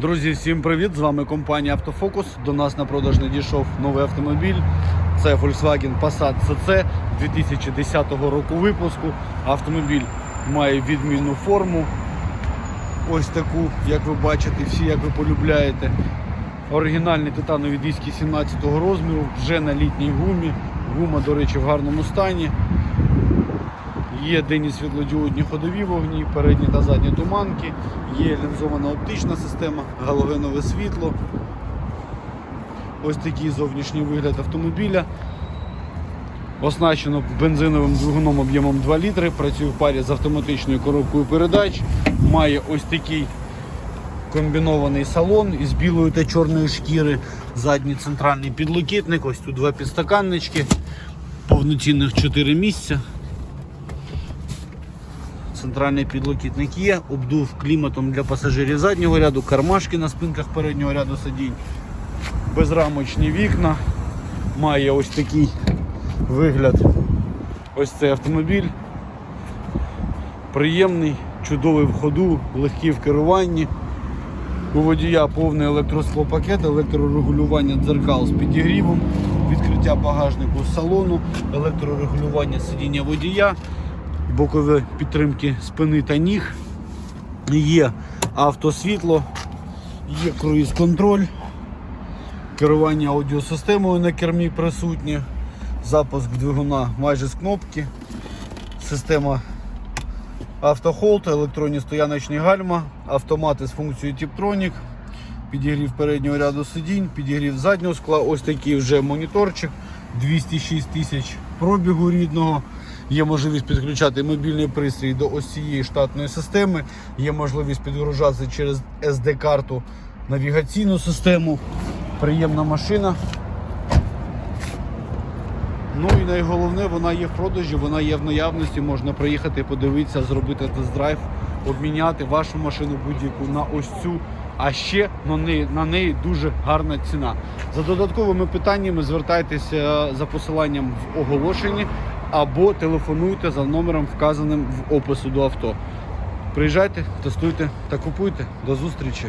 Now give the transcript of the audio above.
Друзі, всім привіт! З вами компанія Автофокус. До нас на продаж надійшов новий автомобіль. Це Volkswagen Passat CC 2010 року випуску. Автомобіль має відмінну форму. Ось таку, як ви бачите, всі як ви полюбляєте. Оригінальні титанові диски 17 розміру, вже на літній гумі. Гума, до речі, в гарному стані. Є денні світлодіодні ходові вогні, передні та задні туманки, є лінзована оптична система, галогенове світло. Ось такий зовнішній вигляд автомобіля. Оснащено бензиновим двигуном об'ємом 2 літри, працює в парі з автоматичною коробкою передач. Має ось такий комбінований салон із білої та чорної шкіри, задній центральний підлокітник, ось тут два підстаканнички, повноцінних 4 місця. Центральний підлокітник є, обдув кліматом для пасажирів заднього ряду, кармашки на спинках переднього ряду сидінь, безрамочні вікна, має ось такий вигляд. Ось цей автомобіль. Приємний, чудовий в ходу, легкий в керуванні. У водія повний електросклопакет, електрорегулювання дзеркал з підігрівом, відкриття багажнику з салону, електрорегулювання сидіння водія, бокові підтримки спини та ніг. Є автосвітло, є круїз-контроль, керування аудіосистемою на кермі присутнє, запуск двигуна майже з кнопки, система автохолд, електронні стояночні гальма, автомати з функцією Tiptronic, підігрів переднього ряду сидінь, підігрів заднього скла, ось такий вже моніторчик, 206 тисяч пробігу рідного. Є можливість підключати мобільний пристрій до ось цієї штатної системи, є можливість підгружатися через SD-карту навігаційну систему. Приємна машина. Ну і найголовне, вона є в продажі, вона є в наявності, можна приїхати, подивитися, зробити тест-драйв, обміняти вашу машину будь-яку на ось цю. А ще на неї, на неї дуже гарна ціна. За додатковими питаннями звертайтеся за посиланням в оголошенні або телефонуйте за номером, вказаним в опису до авто. Приїжджайте, тестуйте та купуйте. До зустрічі!